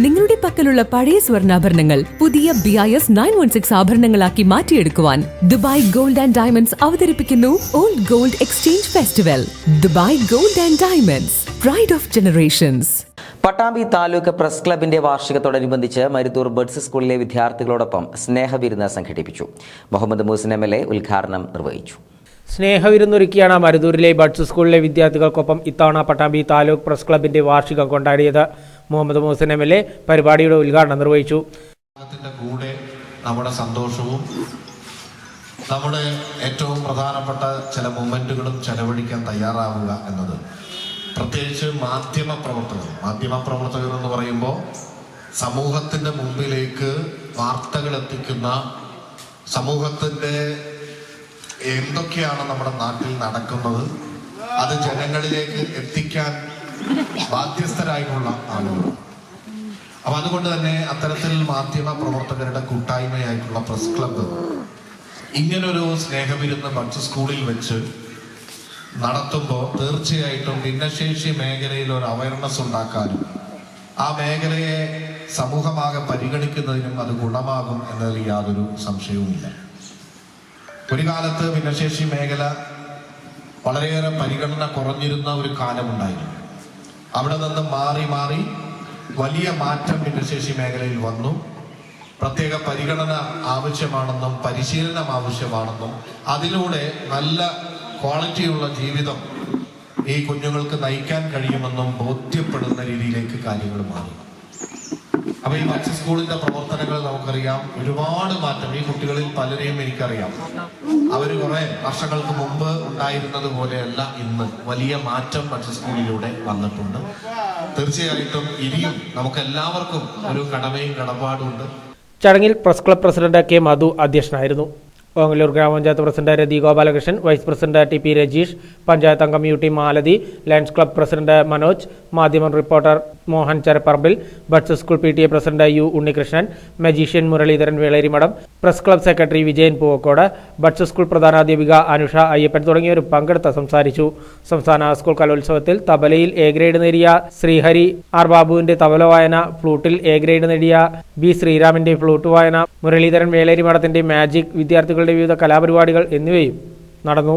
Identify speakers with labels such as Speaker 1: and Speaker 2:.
Speaker 1: നിങ്ങളുടെ പക്കലുള്ള പഴയ സ്വർണാഭരണങ്ങൾ പുതിയ B I S nine one six ആഭരണങ്ങളാക്കി മാറ്റിയെടുക്കുവാൻ ദുബായ് ഗോൾഡ് ആൻഡ് ഡയമണ്ട്സ് അവതരിപ്പിക്കുന്നു old gold exchange festival Dubai gold and diamonds pride of generations
Speaker 2: Pattambi taluk press ക്ലബിന്റെ വാർഷികത്തോടനുബന്ധിച്ച് മരുത്തൂർ ബഡ്സ് സ്കൂളിലെ വിദ്യാർത്ഥികളോടൊപ്പം സ്നേഹവിരുന്ന് സംഘടിപ്പിച്ചു. Muhammad Muhsin M L A ഉദ്ഘാടനം നിർവഹിച്ചു.
Speaker 3: സ്നേഹവിരുന്നൊരുക്കിയാണ് മരുതൂരിലെ ബഡ്സ് സ്കൂളിലെ വിദ്യാർത്ഥികൾക്കൊപ്പം ഇത്തവണ പട്ടാമ്പി താലൂക്ക് പ്രസ് ക്ലബിന്റെ വാർഷികം കൊണ്ടാടിയത്. Muhammad Muhsin M L A പരിപാടിയുടെ ഉദ്ഘാടനം നിർവഹിച്ചു.
Speaker 4: കൂടെ നമ്മുടെ സന്തോഷവും നമ്മുടെ ഏറ്റവും പ്രധാനപ്പെട്ട ചില മൊമെന്റുകളും ചെലവഴിക്കാൻ തയ്യാറാവുക എന്നത് പ്രത്യേകിച്ച് മാധ്യമ പ്രവർത്തകർ മാധ്യമ പ്രവർത്തകർ എന്ന് പറയുമ്പോൾ സമൂഹത്തിന്റെ മുമ്പിലേക്ക് വാർത്തകൾ എത്തിക്കുന്ന സമൂഹത്തിന്റെ എന്തൊക്കെയാണ് നമ്മുടെ നാട്ടിൽ നടക്കുന്നത് അത് ജനങ്ങളിലേക്ക് എത്തിക്കാൻ ബാധ്യസ്ഥരായിട്ടുള്ള ആളുകൾ അപ്പൊ അതുകൊണ്ട് തന്നെ അത്തരത്തിൽ മാധ്യമ പ്രവർത്തകരുടെ കൂട്ടായ്മയായിട്ടുള്ള പ്രസ് ക്ലബ്ബ് ഇങ്ങനൊരു സ്നേഹവിരുന്ന് ബഡ്സ് സ്കൂളിൽ വെച്ച് നടത്തുമ്പോൾ തീർച്ചയായിട്ടും ഭിന്നശേഷി മേഖലയിൽ ഒരു അവയർനെസ് ഉണ്ടാക്കാനും ആ മേഖലയെ സമൂഹമാകെ പരിഗണിക്കുന്നതിനും അത് ഗുണമാകും എന്നതിൽ യാതൊരു സംശയവുമില്ല. ഒരു കാലത്ത് ഭിന്നശേഷി മേഖല വളരെയേറെ പരിഗണന കുറഞ്ഞിരുന്ന ഒരു കാലമുണ്ടായിരുന്നു. അവിടെ നിന്ന് മാറി മാറി വലിയ മാറ്റം ഭിന്നശേഷി മേഖലയിൽ വന്നു. പ്രത്യേക പരിഗണന ആവശ്യമാണെന്നും പരിശീലനം ആവശ്യമാണെന്നും അതിലൂടെ നല്ല ക്വാളിറ്റിയുള്ള ജീവിതം ഈ കുഞ്ഞുങ്ങൾക്ക് നയിക്കാൻ കഴിയുമെന്നും ബോധ്യപ്പെടുന്ന രീതിയിലേക്ക് കാര്യങ്ങൾ മാറി അപ്പൊ ഈ മത്സ്യ സ്കൂളിന്റെ പ്രവർത്തനങ്ങൾ നമുക്കറിയാം. ഒരുപാട് മാറ്റം ഈ കുട്ടികളിൽ പലരെയും എനിക്കറിയാം. അവർ കുറെ വർഷങ്ങൾക്ക് മുമ്പ് ഉണ്ടായിരുന്നത് പോലെയല്ല ഇന്ന്. വലിയ മാറ്റം മത്സ്യ സ്കൂളിലൂടെ വന്നിട്ടുണ്ട്. തീർച്ചയായിട്ടും ഇനിയും നമുക്ക് എല്ലാവർക്കും ഒരു കടമയും കടപ്പാടുമുണ്ട്
Speaker 3: ചടങ്ങിൽ press club president K Madhu അധ്യക്ഷനായിരുന്നു. Ongallur grama panchayat president Rathi Gopalakrishnan vice president T P Rajeesh panchayat അംഗം U T Malathi Lions club president Manoj മാധ്യമ reporter Mohan Charapparambil buds school P T A president U Unnikrishnan magician Muraleedharan Velerimadam press club secretary Vijayan Poovakkode buds school പ്രധാനാധ്യാപിക Anusha Ayyappan തുടങ്ങിയവർ പങ്കെടുത്ത് സംസാരിച്ചു. സംസ്ഥാന school കലോത്സവത്തിൽ തബലയിൽ A grade നേടിയ Sreehari R ബാബുവിന്റെ തബല വായന ഫ്ലൂട്ടിൽ എ ഗ്രേഡ് നേടിയ ബി ശ്രീരാമിന്റെ ഫ്ലൂട്ട് വായന മുരളീധരൻ വേളേരിമഠത്തിന്റെ മാജിക് വിദ്യാർത്ഥികളുടെ വിവിധ കലാപരിപാടികൾ എന്നിവയും നടന്നു.